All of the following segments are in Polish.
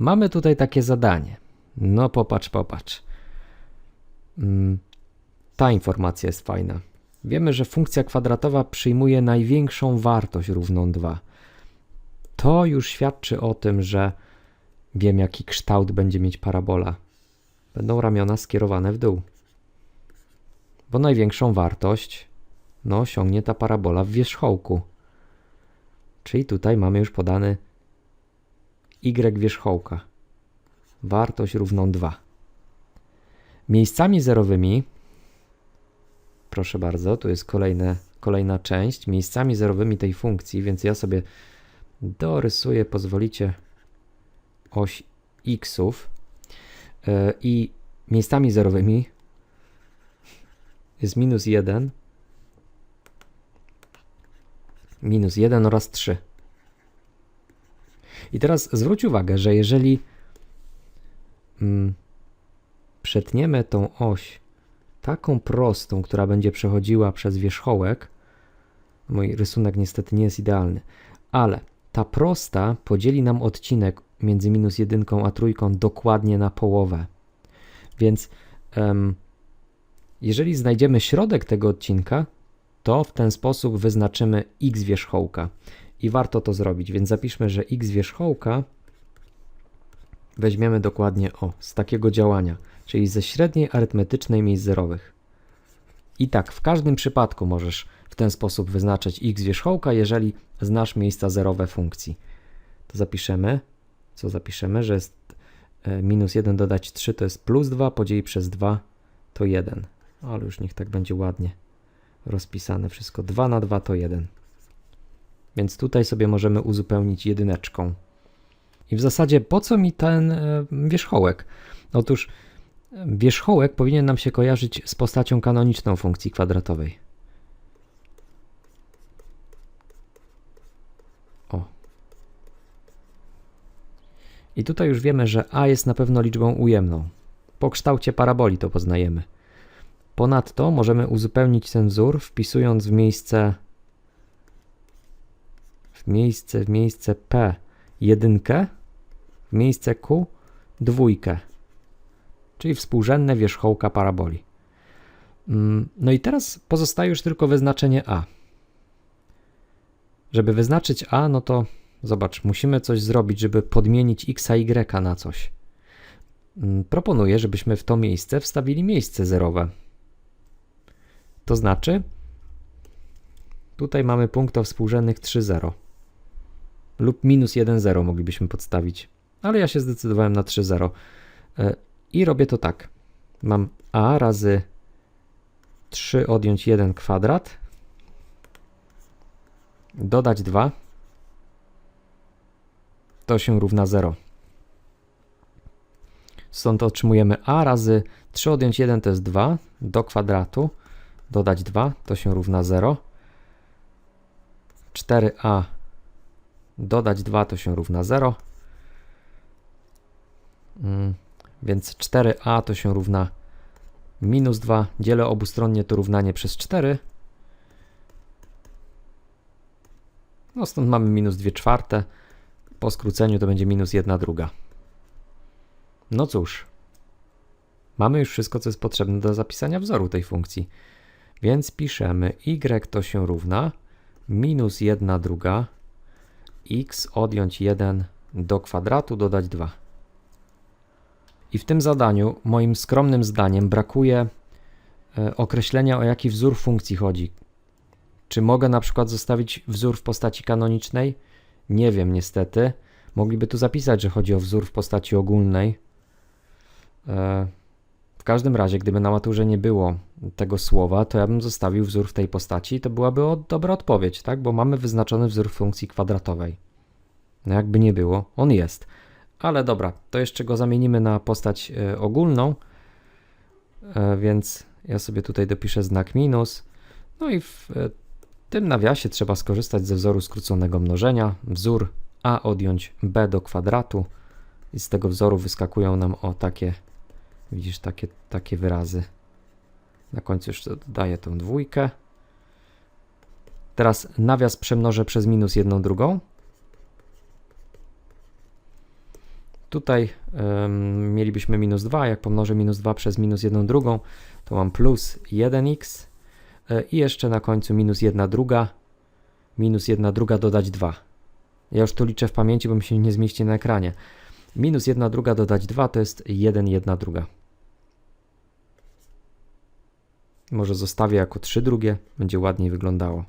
mamy tutaj takie zadanie. No popatrz, popatrz. Mm, Ta informacja jest fajna. Wiemy, że funkcja kwadratowa przyjmuje największą wartość równą 2. To już świadczy o tym, że wiem, jaki kształt będzie mieć parabola. Będą ramiona skierowane w dół. Bo największą wartość no, osiągnie ta parabola w wierzchołku. Czyli tutaj mamy już podany y wierzchołka. Wartość równą 2. Miejscami zerowymi, proszę bardzo, tu jest kolejne, kolejna część, miejscami zerowymi tej funkcji, więc ja sobie dorysuję, pozwolicie, oś xów yy, i miejscami zerowymi jest minus 1, minus 1 oraz 3. I teraz zwróć uwagę, że jeżeli mm, przetniemy tą oś taką prostą, która będzie przechodziła przez wierzchołek, mój rysunek niestety nie jest idealny, ale ta prosta podzieli nam odcinek między minus jedynką a trójką dokładnie na połowę. Więc em, jeżeli znajdziemy środek tego odcinka, to w ten sposób wyznaczymy x wierzchołka. I warto to zrobić, więc zapiszmy, że x wierzchołka weźmiemy dokładnie o, z takiego działania, czyli ze średniej arytmetycznej miejsc zerowych. I tak, w każdym przypadku możesz w ten sposób wyznaczyć x wierzchołka, jeżeli znasz miejsca zerowe funkcji. To zapiszemy, co zapiszemy, że jest e, minus 1 dodać 3 to jest plus 2, podzielić przez 2 to 1. Ale już niech tak będzie ładnie rozpisane wszystko. 2 na 2 to 1. Więc tutaj sobie możemy uzupełnić jedyneczką. I w zasadzie po co mi ten e, wierzchołek? Otóż e, wierzchołek powinien nam się kojarzyć z postacią kanoniczną funkcji kwadratowej. O. I tutaj już wiemy, że a jest na pewno liczbą ujemną. Po kształcie paraboli to poznajemy. Ponadto możemy uzupełnić ten wzór wpisując w miejsce w miejsce, w miejsce P jedynkę, w miejsce Q dwójkę, czyli współrzędne wierzchołka paraboli. Mm, no i teraz pozostaje już tylko wyznaczenie A. Żeby wyznaczyć A, no to zobacz, musimy coś zrobić, żeby podmienić x a y na coś. Mm, proponuję, żebyśmy w to miejsce wstawili miejsce zerowe. To znaczy, tutaj mamy punkt o współrzędnych 3,0 lub minus 1,0 moglibyśmy podstawić, ale ja się zdecydowałem na 3,0 e, i robię to tak. Mam a razy 3 odjąć 1 kwadrat, dodać 2, to się równa 0. Stąd otrzymujemy a razy 3 odjąć 1 to jest 2 do kwadratu, dodać 2 to się równa 0. 4a dodać 2 to się równa 0. Mm, więc 4a to się równa minus 2. Dzielę obustronnie to równanie przez 4. No stąd mamy minus 2 czwarte. Po skróceniu to będzie minus 1 druga. No cóż, mamy już wszystko, co jest potrzebne do zapisania wzoru tej funkcji. Więc piszemy y to się równa minus 1 druga x odjąć 1 do kwadratu dodać 2. I w tym zadaniu, moim skromnym zdaniem, brakuje e, określenia, o jaki wzór funkcji chodzi. Czy mogę na przykład zostawić wzór w postaci kanonicznej? Nie wiem, niestety. Mogliby tu zapisać, że chodzi o wzór w postaci ogólnej. Każdym razie, gdyby na maturze nie było tego słowa, to ja bym zostawił wzór w tej postaci i to byłaby dobra odpowiedź, tak? Bo mamy wyznaczony wzór funkcji kwadratowej. No jakby nie było, on jest. Ale dobra, to jeszcze go zamienimy na postać e, ogólną, e, więc ja sobie tutaj dopiszę znak minus. No i w e, tym nawiasie trzeba skorzystać ze wzoru skróconego mnożenia. Wzór a odjąć b do kwadratu i z tego wzoru wyskakują nam o takie Widzisz takie, takie wyrazy. Na końcu jeszcze dodaję tą dwójkę. Teraz nawias przemnożę przez minus jedną drugą. Tutaj em, mielibyśmy minus 2, jak pomnożę minus 2 przez minus 1 drugą, to mam plus 1x e, i jeszcze na końcu minus 1 druga, minus 1 druga dodać 2. Ja już tu liczę w pamięci, bo mi się nie zmieści na ekranie. Minus 1 druga dodać 2 to jest 1 1 druga. Może zostawię jako 3 drugie, będzie ładniej wyglądało.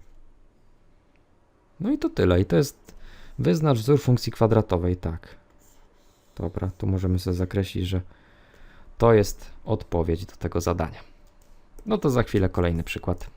No i to tyle. I to jest wyznacz wzór funkcji kwadratowej, tak. Dobra, tu możemy sobie zakreślić, że to jest odpowiedź do tego zadania. No to za chwilę kolejny przykład.